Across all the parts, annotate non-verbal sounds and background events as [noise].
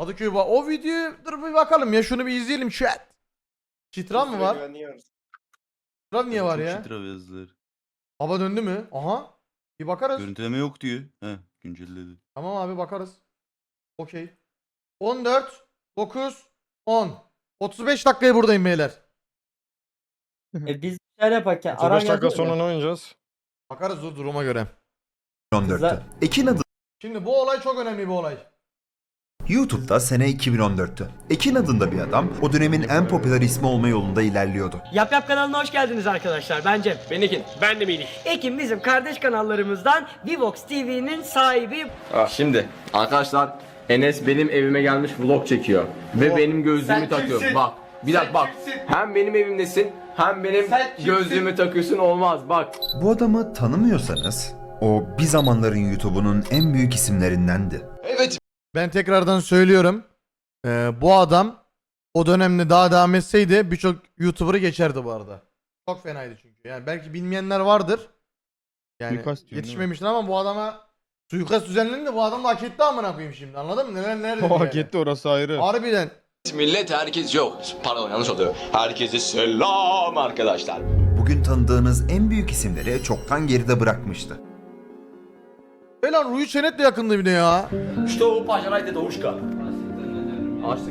Kadıköy var. O videoyu dur bir bakalım ya şunu bir izleyelim chat. Çitran mı var? Çitran niye var ya? şitra yazdılar. Baba döndü mü? Aha. Bir bakarız. Görüntüleme yok diyor. He güncelledi. Tamam abi bakarız. Okey. 14, 9, 10. 35 dakikaya buradayım beyler. [laughs] E biz bir şeyler yaparken 35 dakika geldi mi? sonra ne oynayacağız? Bakarız dur duruma göre. 2014'tü. Kızlar- Ekin adında Şimdi bu olay çok önemli bir olay. YouTube'da sene 2014'tü. Ekin adında bir adam o dönemin en popüler ismi olma yolunda ilerliyordu. Yap Yap kanalına hoş geldiniz arkadaşlar. Ben Cem. Ben Ekin. Ben de Melih. Ekin bizim kardeş kanallarımızdan Vivox TV'nin sahibi. Ah, şimdi arkadaşlar Enes benim evime gelmiş vlog çekiyor ve benim gözlüğümü takıyor. Bak bir dakika bak. Hem benim evimdesin hem benim gözlüğümü takıyorsun olmaz bak. Bu adamı tanımıyorsanız o bir zamanların YouTube'unun en büyük isimlerindendi. Ben tekrardan söylüyorum. Ee, bu adam o dönemde daha devam etseydi birçok YouTuber'ı geçerdi bu arada. Çok fenaydı çünkü. Yani belki bilmeyenler vardır. Yani Suikast diyorsun, yetişmemiştir ama bu adama suikast düzenlendi bu adam da hak etti amına koyayım şimdi anladın mı? Neler neler [laughs] dedi O yani. hak etti orası ayrı. Harbiden. Millet herkes yok. Pardon yanlış oldu. Herkese selam arkadaşlar. Bugün tanıdığınız en büyük isimleri çoktan geride bırakmıştı. Ve lan Ruhi Çenet'le yakındı bir de ya. Что пожрать ушка?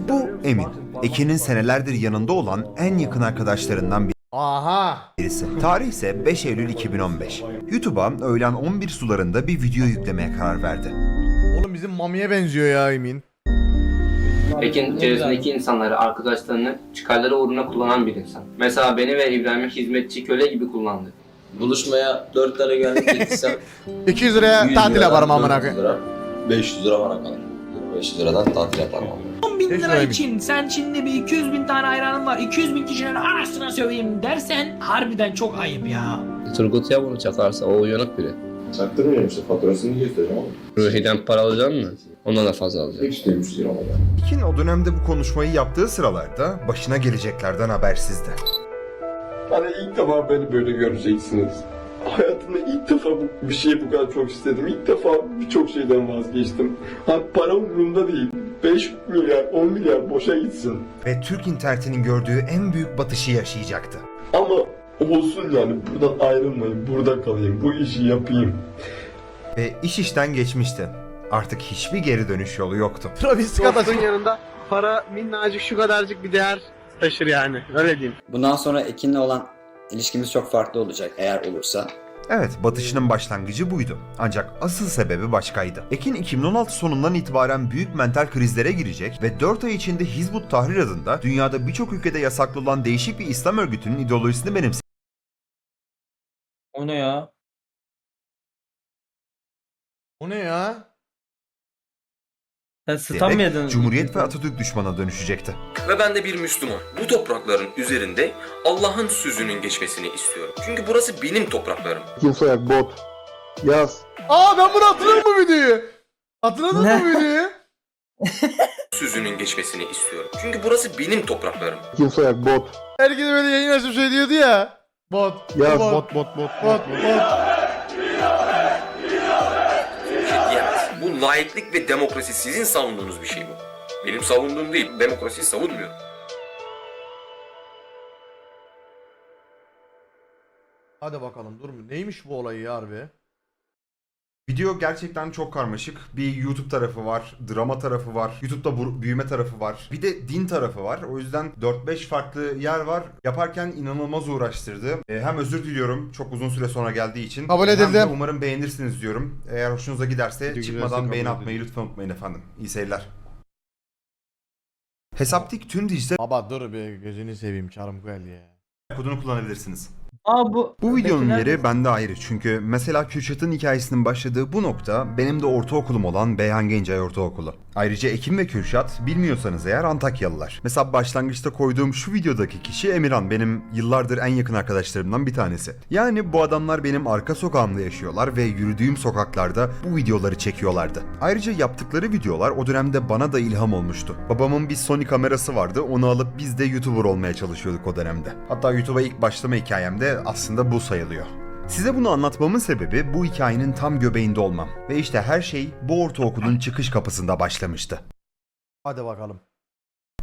Bu Emin. Ekin'in senelerdir yanında olan en yakın arkadaşlarından Aha. birisi. Tarih ise 5 Eylül 2015. YouTube'a öğlen 11 sularında bir video yüklemeye karar verdi. Oğlum bizim Mami'ye benziyor ya Emin. Ekin çevresindeki insanları, arkadaşlarını çıkarları uğruna kullanan bir insan. Mesela beni ve İbrahim'i hizmetçi köle gibi kullandı. Buluşmaya 4 lira geldik gitsem 200 liraya 100 tatil liradan yaparım amına 400 koyayım. lira, 500 lira bana kalır. 500 liradan tatil yaparım. 10 bin Beş lira liraymış. için sen Çin'de bir 200 bin tane hayranın var. 200 bin kişinin arasına söveyim dersen harbiden çok ayıp ya. Turgut ya bunu çakarsa o uyanık biri. Çaktırmıyorum işte faturasını göstereceğim oğlum. Ruhi'den para alacaksın mı? Ondan da fazla alacaksın. Hepsi de 300 lira ama ben. Ekin o dönemde bu konuşmayı yaptığı sıralarda başına geleceklerden habersizdi. Hani ilk defa beni böyle göreceksiniz. Hayatımda ilk defa bu, bir şeyi bu kadar çok istedim. İlk defa birçok şeyden vazgeçtim. Ha para umurumda değil. 5 milyar, 10 milyar boşa gitsin. Ve Türk internetinin gördüğü en büyük batışı yaşayacaktı. Ama olsun yani buradan ayrılmayın, burada kalayım, bu işi yapayım. Ve iş işten geçmişti. Artık hiçbir geri dönüş yolu yoktu. Travis Scott'a yanında para minnacık şu kadarcık bir değer taşır yani. Öyle diyeyim. Bundan sonra Ekin'le olan ilişkimiz çok farklı olacak eğer olursa. Evet, batışının başlangıcı buydu. Ancak asıl sebebi başkaydı. Ekin 2016 sonundan itibaren büyük mental krizlere girecek ve 4 ay içinde Hizbut Tahrir adında dünyada birçok ülkede yasaklı olan değişik bir İslam örgütünün ideolojisini benimseyecek O ne ya? O ne ya? Sen stam mı yedin? Cumhuriyet ve Atatürk düşmanına dönüşecekti. Ve ben de bir Müslüman. Bu toprakların üzerinde Allah'ın sözünün geçmesini istiyorum. Çünkü burası benim topraklarım. Kim soyak bot. Yaz. Aa ben bunu hatırladım bu videoyu. Hatırladın mı bu videoyu? [laughs] Sözünün geçmesini istiyorum. Çünkü burası benim topraklarım. Kim soyak bot. Herkes böyle yayın açıp şey diyordu ya. Bot. Yaz. bot. Bot bot bot Bot. bot. Bot. Bir şey diyemez. Bu laiklik ve demokrasi sizin savunduğunuz bir şey bu. Benim savunduğum değil. Demokrasiyi savunmuyorum. Hadi bakalım dur mu? Neymiş bu olayı ya harbi? Video gerçekten çok karmaşık. Bir YouTube tarafı var, drama tarafı var, YouTube'da büyüme tarafı var. Bir de din tarafı var. O yüzden 4-5 farklı yer var. Yaparken inanılmaz uğraştırdı. Ee, hem özür diliyorum çok uzun süre sonra geldiği için. Kabul Hem de edildi. umarım beğenirsiniz diyorum. Eğer hoşunuza giderse Video güzelse çıkmadan kabul beğeni edildi. atmayı lütfen unutmayın efendim. İyi seyirler. Hesaptik tüm dijital Baba dur be gözünü seveyim çarım ya. kodunu kullanabilirsiniz. Aa bu. Bu videonun Peki yeri bende ayrı çünkü mesela Kürşat'ın hikayesinin başladığı bu nokta benim de ortaokulum olan Beyhan Gencay Ortaokulu. Ayrıca Ekim ve Kürşat bilmiyorsanız eğer Antakyalılar. Mesela başlangıçta koyduğum şu videodaki kişi Emirhan benim yıllardır en yakın arkadaşlarımdan bir tanesi. Yani bu adamlar benim arka sokağımda yaşıyorlar ve yürüdüğüm sokaklarda bu videoları çekiyorlardı. Ayrıca yaptıkları videolar o dönemde bana da ilham olmuştu. Babamın bir Sony kamerası vardı onu alıp biz de YouTuber olmaya çalışıyorduk o dönemde. Hatta YouTube'a ilk başlama hikayemde aslında bu sayılıyor. Size bunu anlatmamın sebebi bu hikayenin tam göbeğinde olmam. Ve işte her şey bu ortaokulun çıkış kapısında başlamıştı. Hadi bakalım.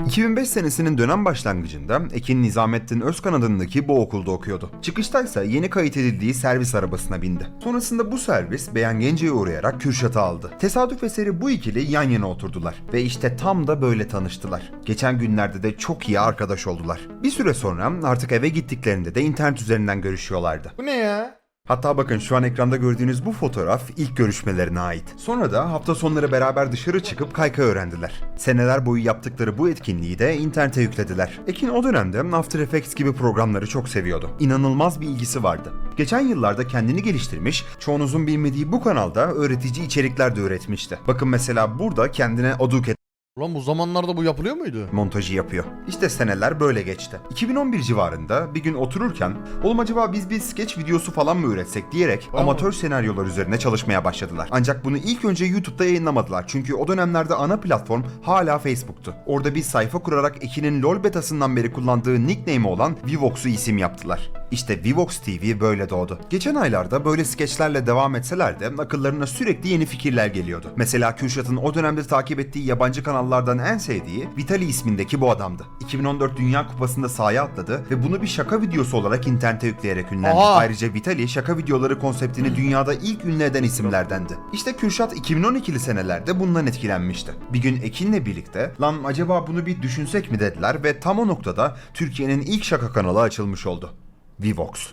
2005 senesinin dönem başlangıcında Ekin Nizamettin Özkan adındaki bu okulda okuyordu. Çıkıştaysa yeni kayıt edildiği servis arabasına bindi. Sonrasında bu servis Beyan Gence'ye uğrayarak Kürşat'ı aldı. Tesadüf eseri bu ikili yan yana oturdular. Ve işte tam da böyle tanıştılar. Geçen günlerde de çok iyi arkadaş oldular. Bir süre sonra artık eve gittiklerinde de internet üzerinden görüşüyorlardı. Bu ne ya? Hatta bakın şu an ekranda gördüğünüz bu fotoğraf ilk görüşmelerine ait. Sonra da hafta sonları beraber dışarı çıkıp kaykay öğrendiler. Seneler boyu yaptıkları bu etkinliği de internete yüklediler. Ekin o dönemde After Effects gibi programları çok seviyordu. İnanılmaz bir ilgisi vardı. Geçen yıllarda kendini geliştirmiş, çoğunuzun bilmediği bu kanalda öğretici içerikler de üretmişti. Bakın mesela burada kendine Aduket Ulan bu zamanlarda bu yapılıyor muydu? montajı yapıyor. İşte seneler böyle geçti. 2011 civarında bir gün otururken oğlum acaba biz bir sketch videosu falan mı üretsek diyerek Tamam. amatör senaryolar üzerine çalışmaya başladılar. Ancak bunu ilk önce YouTube'da yayınlamadılar. Çünkü o dönemlerde ana platform hala Facebook'tu. Orada bir sayfa kurarak Ekin'in LoL betasından beri kullandığı nickname'i olan Vivox'u isim yaptılar. İşte Vivox TV böyle doğdu. Geçen aylarda böyle skeçlerle devam etseler de akıllarına sürekli yeni fikirler geliyordu. Mesela Kürşat'ın o dönemde takip ettiği yabancı kanallardan en sevdiği Vitali ismindeki bu adamdı. 2014 Dünya Kupası'nda sahaya atladı ve bunu bir şaka videosu olarak internete yükleyerek ünlendi. Oha! Ayrıca Vitali şaka videoları konseptini dünyada ilk ünlü eden isimlerdendi. İşte Kürşat 2012'li senelerde bundan etkilenmişti. Bir gün Ekin'le birlikte lan acaba bunu bir düşünsek mi dediler ve tam o noktada Türkiye'nin ilk şaka kanalı açılmış oldu. Vivox.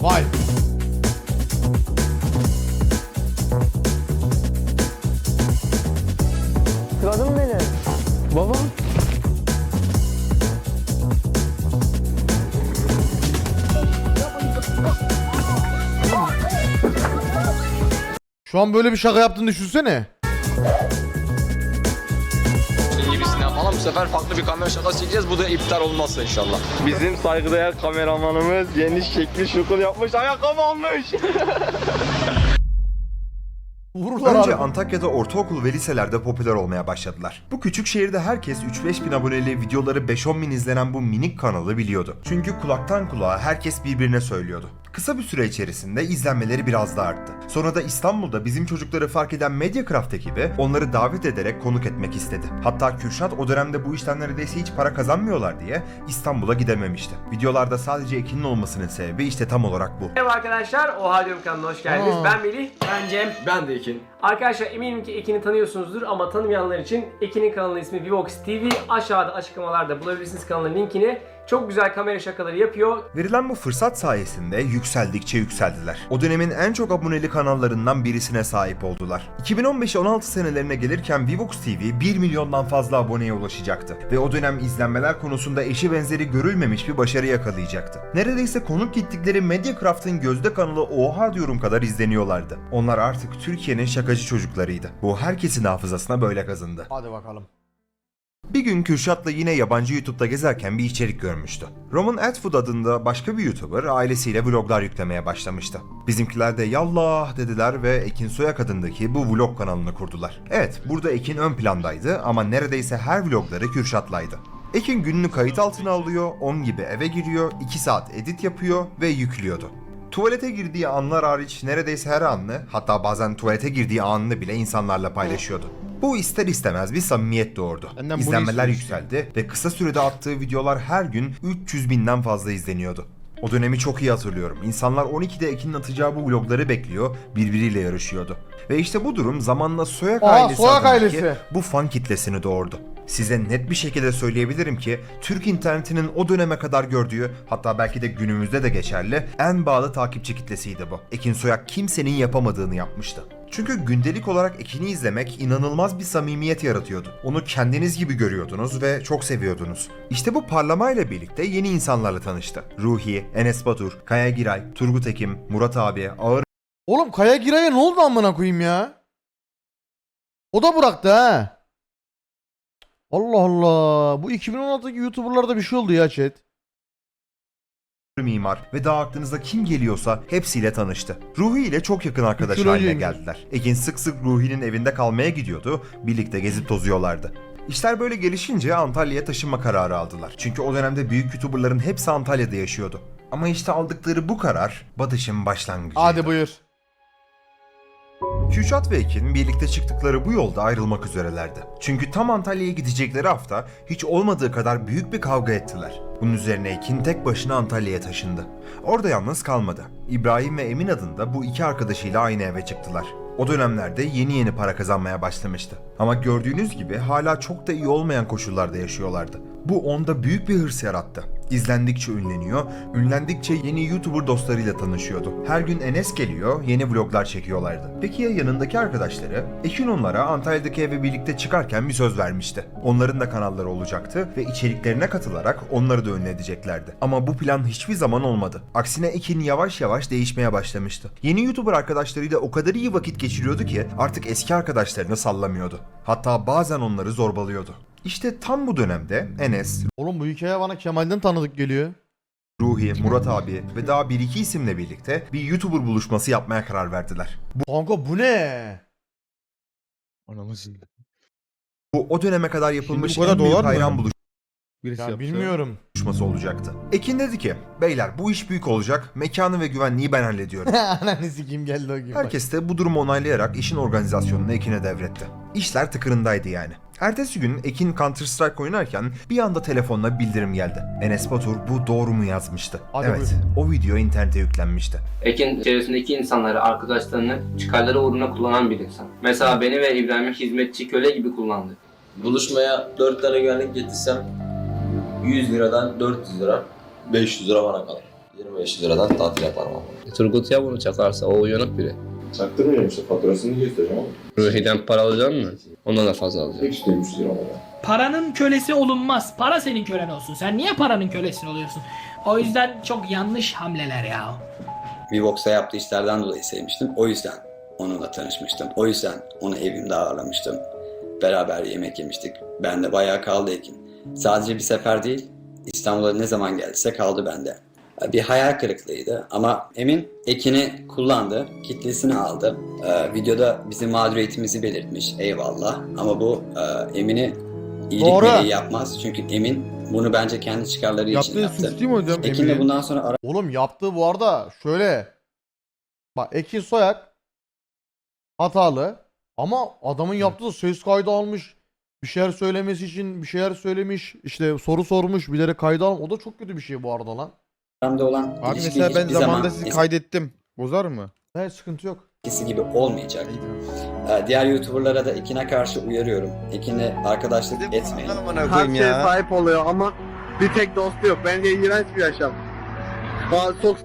Vay. Şu an böyle bir şaka yaptığını düşünsene. gibisini yapalım. Bu sefer farklı bir kamera şakası çekeceğiz. Bu da iptal olmazsa inşallah. Bizim saygıdeğer kameramanımız yeni şekli şukul yapmış, ayakkabı almış. [laughs] Vururlar Önce abi. Antakya'da ortaokul ve liselerde popüler olmaya başladılar. Bu küçük şehirde herkes 3-5 bin aboneli videoları 5-10 bin izlenen bu minik kanalı biliyordu. Çünkü kulaktan kulağa herkes birbirine söylüyordu. Kısa bir süre içerisinde izlenmeleri biraz da arttı. Sonra da İstanbul'da bizim çocukları fark eden Mediacraft ekibi onları davet ederek konuk etmek istedi. Hatta Kürşat o dönemde bu işten neredeyse hiç para kazanmıyorlar diye İstanbul'a gidememişti. Videolarda sadece Ekin'in olmasının sebebi işte tam olarak bu. Merhaba arkadaşlar, Oha Diyorum kanalına hoş geldiniz. Aa. Ben Melih, ben Cem. Ben de Ekin. Arkadaşlar eminim ki Ekin'i tanıyorsunuzdur ama tanımayanlar için Ekin'in kanalının ismi Vivox TV. Aşağıda açıklamalarda bulabilirsiniz kanalın linkini. Çok güzel kamera şakaları yapıyor. Verilen bu fırsat sayesinde yükseldikçe yükseldiler. O dönemin en çok aboneli kanallarından birisine sahip oldular. 2015-16 senelerine gelirken Vivox TV 1 milyondan fazla aboneye ulaşacaktı. Ve o dönem izlenmeler konusunda eşi benzeri görülmemiş bir başarı yakalayacaktı. Neredeyse konuk gittikleri Mediacraft'ın gözde kanalı Oha diyorum kadar izleniyorlardı. Onlar artık Türkiye'nin şakacı çocuklarıydı. Bu herkesin hafızasına böyle kazındı. Hadi bakalım. Bir gün Kürşat'la yine yabancı YouTube'da gezerken bir içerik görmüştü. Roman Atwood adında başka bir YouTuber ailesiyle vloglar yüklemeye başlamıştı. Bizimkiler de yallah dediler ve Ekin Soyak adındaki bu vlog kanalını kurdular. Evet burada Ekin ön plandaydı ama neredeyse her vlogları Kürşat'laydı. Ekin gününü kayıt altına alıyor, 10 gibi eve giriyor, 2 saat edit yapıyor ve yüklüyordu. Tuvalete girdiği anlar hariç neredeyse her anını, hatta bazen tuvalete girdiği anını bile insanlarla paylaşıyordu. Bu ister istemez bir samimiyet doğurdu. Benden bunu İzlenmeler yükseldi ve kısa sürede attığı videolar her gün 300 binden fazla izleniyordu. O dönemi çok iyi hatırlıyorum. İnsanlar 12'de Ekin'in atacağı bu vlogları bekliyor, birbiriyle yarışıyordu. Ve işte bu durum zamanla Soyak Aa, ailesi Soyak adındaki ailesi. bu fan kitlesini doğurdu. Size net bir şekilde söyleyebilirim ki Türk internetinin o döneme kadar gördüğü hatta belki de günümüzde de geçerli en bağlı takipçi kitlesiydi bu. Ekin Soyak kimsenin yapamadığını yapmıştı. Çünkü gündelik olarak Ekin'i izlemek inanılmaz bir samimiyet yaratıyordu. Onu kendiniz gibi görüyordunuz ve çok seviyordunuz. İşte bu parlamayla birlikte yeni insanlarla tanıştı. Ruhi, Enes Batur, Kaya Giray, Turgut Ekim, Murat abi, Ağır Oğlum Kaya Giray'a ne oldu amına koyayım ya? O da bıraktı ha. Allah Allah. Bu 2016'daki YouTuber'larda bir şey oldu ya chat. Mimar ve daha aklınıza kim geliyorsa hepsiyle tanıştı. Ruhi ile çok yakın arkadaş yıl haline geldiler. Ekin sık sık Ruhi'nin evinde kalmaya gidiyordu, birlikte gezip tozuyorlardı. İşler böyle gelişince Antalya'ya taşınma kararı aldılar. Çünkü o dönemde büyük YouTuber'ların hepsi Antalya'da yaşıyordu. Ama işte aldıkları bu karar batışın başlangıcıydı. Hadi buyur. Kürşat ve Ekin birlikte çıktıkları bu yolda ayrılmak üzerelerdi. Çünkü tam Antalya'ya gidecekleri hafta hiç olmadığı kadar büyük bir kavga ettiler. Bunun üzerine Ekin tek başına Antalya'ya taşındı. Orada yalnız kalmadı. İbrahim ve Emin adında bu iki arkadaşıyla aynı eve çıktılar. O dönemlerde yeni yeni para kazanmaya başlamıştı. Ama gördüğünüz gibi hala çok da iyi olmayan koşullarda yaşıyorlardı. Bu onda büyük bir hırs yarattı. İzlendikçe ünleniyor, ünlendikçe yeni YouTuber dostlarıyla tanışıyordu. Her gün Enes geliyor, yeni vloglar çekiyorlardı. Peki ya yanındaki arkadaşları? Ekin onlara Antalya'daki eve birlikte çıkarken bir söz vermişti. Onların da kanalları olacaktı ve içeriklerine katılarak onları da ünlü edeceklerdi. Ama bu plan hiçbir zaman olmadı. Aksine Ekin yavaş yavaş değişmeye başlamıştı. Yeni YouTuber arkadaşlarıyla o kadar iyi vakit geçiriyordu ki artık eski arkadaşlarını sallamıyordu. Hatta bazen onları zorbalıyordu. İşte tam bu dönemde Enes, Oğlum bu hikaye bana Kemal'den tanıdık geliyor. Ruhi, Murat abi ve daha bir iki isimle birlikte bir YouTuber buluşması yapmaya karar verdiler. Kanka bu ne? Bu o döneme kadar yapılmış Şimdi bu kadar en büyük dolar mı? hayran Birisi Ya yapsa. bilmiyorum. buluşması olacaktı. Ekin dedi ki, beyler bu iş büyük olacak, mekanı ve güvenliği ben hallediyorum. [laughs] Ananı sikeyim geldi o gün. bak. Herkes de bu durumu onaylayarak işin organizasyonunu Ekin'e devretti. İşler tıkırındaydı yani. Ertesi gün Ekin Counter Strike oynarken bir anda telefonla bildirim geldi. Enes Batur bu doğru mu yazmıştı. Hadi evet, o video internete yüklenmişti. Ekin çevresindeki insanları, arkadaşlarını çıkarları uğruna kullanan bir insan. Mesela beni ve İbrahim'i hizmetçi köle gibi kullandı. Buluşmaya 4 tane güvenlik getirsem 100 liradan 400 lira 500 lira bana kalır. 25 liradan tatil yaparım ama. Turgut ya bunu çakarsa o uyanık biri. Çaktırmıyorum işte faturasını göstereceğim ama. Ruhi'den para alacaksın mı? Ondan da fazla alacaksın. Hiç demiştir ama. Paranın kölesi olunmaz. Para senin kölen olsun. Sen niye paranın kölesi oluyorsun? O yüzden çok yanlış hamleler ya. Vivox'a yaptığı işlerden dolayı sevmiştim. O yüzden onunla tanışmıştım. O yüzden onu evimde ağırlamıştım. Beraber yemek yemiştik. Ben de bayağı kaldı Ekin. Sadece bir sefer değil, İstanbul'a ne zaman geldiyse kaldı bende. Bir hayal kırıklığıydı ama Emin Ekin'i kullandı, kitlesini aldı. Ee, videoda bizim mağduriyetimizi belirtmiş, eyvallah. Ama bu e, Emin'i iyilik Doğru. meleği yapmaz. Çünkü Emin bunu bence kendi çıkarları için Yaptığı yaptı. suç değil mi hocam? Ekin de bundan sonra Oğlum yaptığı bu arada şöyle. Bak Ekin Soyak hatalı ama adamın yaptığı ses kaydı almış. Bir şeyler söylemesi için bir şeyler söylemiş. işte soru sormuş. Bilerek kaydı almış. O da çok kötü bir şey bu arada lan. aramda olan Abi ilişki mesela ben hiçbir zaman zamanında sizi kaydettim. Bozar mı? Evet sıkıntı yok. gibi olmayacak. Ee, Diğer YouTuber'lara da Ekin'e karşı uyarıyorum. Ekin'le arkadaşlık etmeyin. Her şeye sahip oluyor ama bir tek dostu yok. Bence iğrenç bir yaşam. Aa, çok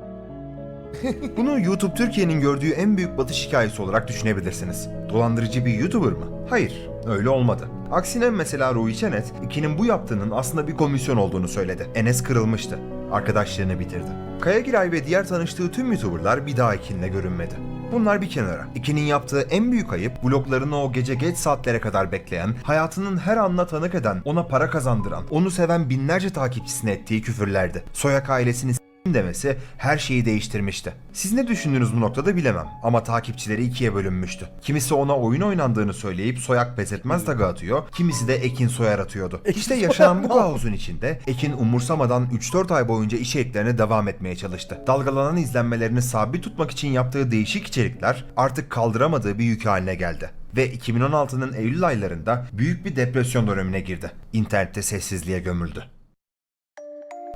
[laughs] Bunu YouTube Türkiye'nin gördüğü en büyük batış hikayesi olarak düşünebilirsiniz. Dolandırıcı bir YouTuber mı? Hayır, öyle olmadı. Aksine mesela Ruhi Çenet, ikinin bu yaptığının aslında bir komisyon olduğunu söyledi. Enes kırılmıştı. Arkadaşlığını bitirdi. Kaya Giray ve diğer tanıştığı tüm YouTuber'lar bir daha Ekin'le görünmedi. Bunlar bir kenara. İkinin yaptığı en büyük ayıp bloglarını o gece geç saatlere kadar bekleyen, hayatının her anına tanık eden, ona para kazandıran, onu seven binlerce takipçisine ettiği küfürlerdi. Soyak ailesini demesi her şeyi değiştirmişti. Siz ne düşündünüz bu noktada bilemem ama takipçileri ikiye bölünmüştü. Kimisi ona oyun oynandığını söyleyip soyak pes etmez taga atıyor, kimisi de Ekin soyar atıyordu. İşte yaşanan bu kaosun içinde Ekin umursamadan 3-4 ay boyunca içeriklerine devam etmeye çalıştı. Dalgalanan izlenmelerini sabit tutmak için yaptığı değişik içerikler artık kaldıramadığı bir yük haline geldi. Ve 2016'nın Eylül aylarında büyük bir depresyon dönemine girdi. İnternette sessizliğe gömüldü.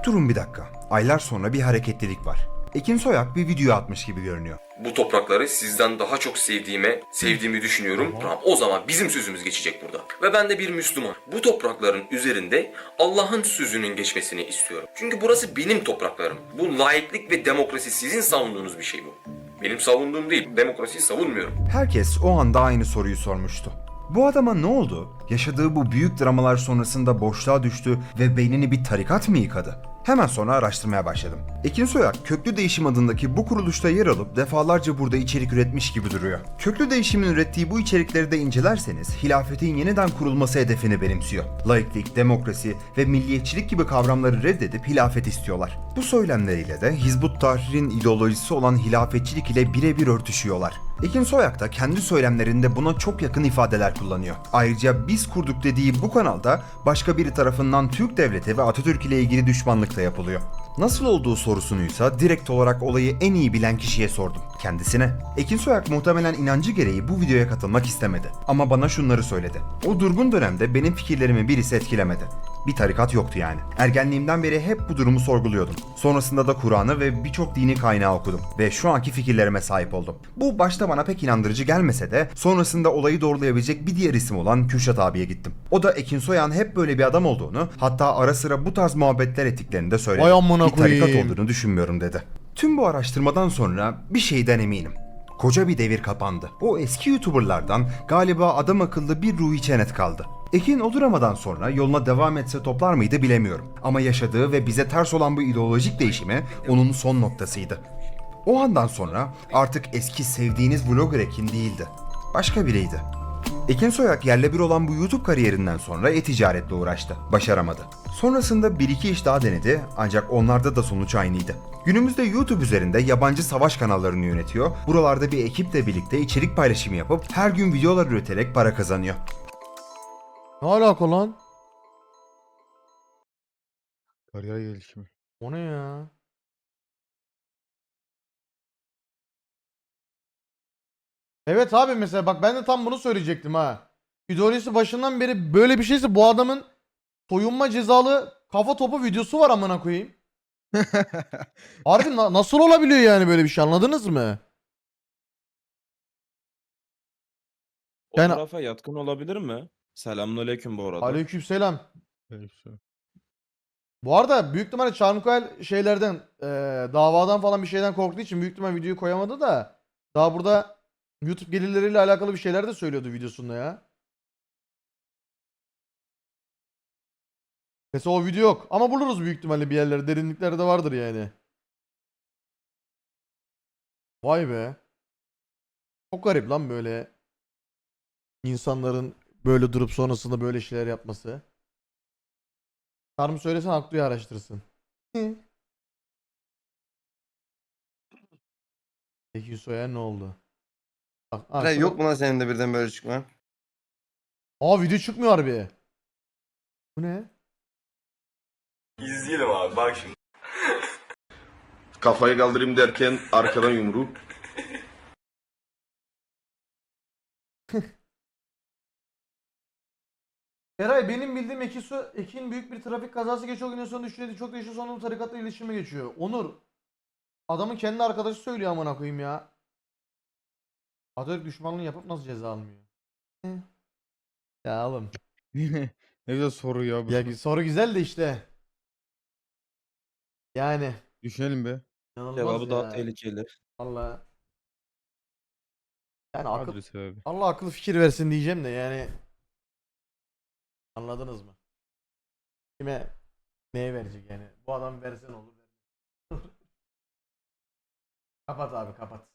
Durun bir dakika. Aylar sonra bir hareketlilik var. Ekin Soyak bir video atmış gibi görünüyor. Bu toprakları sizden daha çok sevdiğime, sevdiğimi düşünüyorum. Tamam o zaman bizim sözümüz geçecek burada. Ve ben de bir Müslüman. Bu toprakların üzerinde Allah'ın sözünün geçmesini istiyorum. Çünkü burası benim topraklarım. Bu laiklik ve demokrasi sizin savunduğunuz bir şey bu. Benim savunduğum değil. Demokrasiyi savunmuyorum. Herkes o anda aynı soruyu sormuştu. Bu adama ne oldu? Yaşadığı bu büyük dramalar sonrasında boşluğa düştü ve beynini bir tarikat mı yıkadı? Hemen sonra araştırmaya başladım. Ekin Soyak, Köklü Değişim adındaki bu kuruluşta yer alıp defalarca burada içerik üretmiş gibi duruyor. Köklü Değişim'in ürettiği bu içerikleri de incelerseniz hilafetin yeniden kurulması hedefini benimsiyor. Laiklik, demokrasi ve milliyetçilik gibi kavramları reddedip hilafet istiyorlar. Bu söylemleriyle de Hizbut Tahrir'in ideolojisi olan hilafetçilik ile birebir örtüşüyorlar. Ekin Soyak da kendi söylemlerinde buna çok yakın ifadeler kullanıyor. Ayrıca biz kurduk dediği bu kanalda başka biri tarafından Türk devleti ve Atatürk ile ilgili düşmanlık da yapılıyor. Nasıl olduğu sorusunuysa direkt olarak olayı en iyi bilen kişiye sordum. Kendisine. Ekin Soyak muhtemelen inancı gereği bu videoya katılmak istemedi. Ama bana şunları söyledi. O durgun dönemde benim fikirlerimi birisi etkilemedi. Bir tarikat yoktu yani. Ergenliğimden beri hep bu durumu sorguluyordum. Sonrasında da Kur'an'ı ve birçok dini kaynağı okudum. Ve şu anki fikirlerime sahip oldum. Bu başta bana pek inandırıcı gelmese de sonrasında olayı doğrulayabilecek bir diğer isim olan Kürşat abiye gittim. O da Ekin Soyak'ın hep böyle bir adam olduğunu hatta ara sıra bu tarz muhabbetler ettiklerini de söyledi. Vay amına bir tarikat koyayım. olduğunu düşünmüyorum dedi. Tüm bu araştırmadan sonra bir şeyden eminim. Koca bir devir kapandı. O eski YouTuber'lardan galiba adam akıllı bir Ruhi Çenet kaldı. Ekin o dramadan sonra yoluna devam etse toplar mıydı bilemiyorum. Ama yaşadığı ve bize ters olan bu ideolojik değişimi onun son noktasıydı. O andan sonra artık eski sevdiğiniz vlogger Ekin değildi. Başka biriydi. Ekin Soyak yerle bir olan bu YouTube kariyerinden sonra e-ticaretle uğraştı. Başaramadı. Sonrasında bir iki iş daha denedi ancak onlarda da sonuç aynıydı. Günümüzde YouTube üzerinde yabancı savaş kanallarını yönetiyor. Buralarda bir ekiple birlikte içerik paylaşımı yapıp her gün videolar üreterek para kazanıyor. Ne alaka lan? Kariyer gelişimi. O ne ya? Evet abi mesela bak ben de tam bunu söyleyecektim ha. İdeolojisi başından beri böyle bir şeyse bu adamın soyunma cezalı kafa topu videosu var amına koyayım. [laughs] Harbi na- nasıl olabiliyor yani böyle bir şey anladınız mı? O Yani- tarafa yatkın olabilir mi? Selamünaleyküm bu arada. Aleykümselam. Bu arada büyük ihtimalle Çarmıkoyal şeylerden eee, davadan falan bir şeyden korktuğu için büyük ihtimalle videoyu koyamadı da daha burada YouTube gelirleriyle alakalı bir şeyler de söylüyordu videosunda ya. Mesela o video yok ama buluruz büyük ihtimalle bir yerlerde derinliklerde vardır yani. Vay be. Çok garip lan böyle insanların böyle durup sonrasında böyle şeyler yapması. Karım söylesen Aklu'yu araştırsın. Peki Hüsoy'a ne oldu? Bak, ha, yok mu lan senin de birden böyle çıkma? Aa video çıkmıyor harbi. Bu ne? İzleyelim abi bak şimdi. Kafayı kaldırayım derken arkadan yumruk. [laughs] Eray benim bildiğim Ekin, Su- Ekin büyük bir trafik kazası geçiyor gün sonra düşünüyordu çok değişiyor sonra bu tarikatla iletişime geçiyor. Onur adamın kendi arkadaşı söylüyor amına koyayım ya. Atatürk düşmanlığı yapıp nasıl ceza almıyor? Ya oğlum. [laughs] ne güzel soru ya bu. Ya soru güzel de işte. Yani. Düşünelim be. inanılmaz Cevabı daha ya. tehlikeli. Valla. Yani akıl, sebebi. Allah akıl fikir versin diyeceğim de yani. Anladınız mı? Kime neye verecek yani? Bu adam versen olur. [laughs] kapat abi kapat.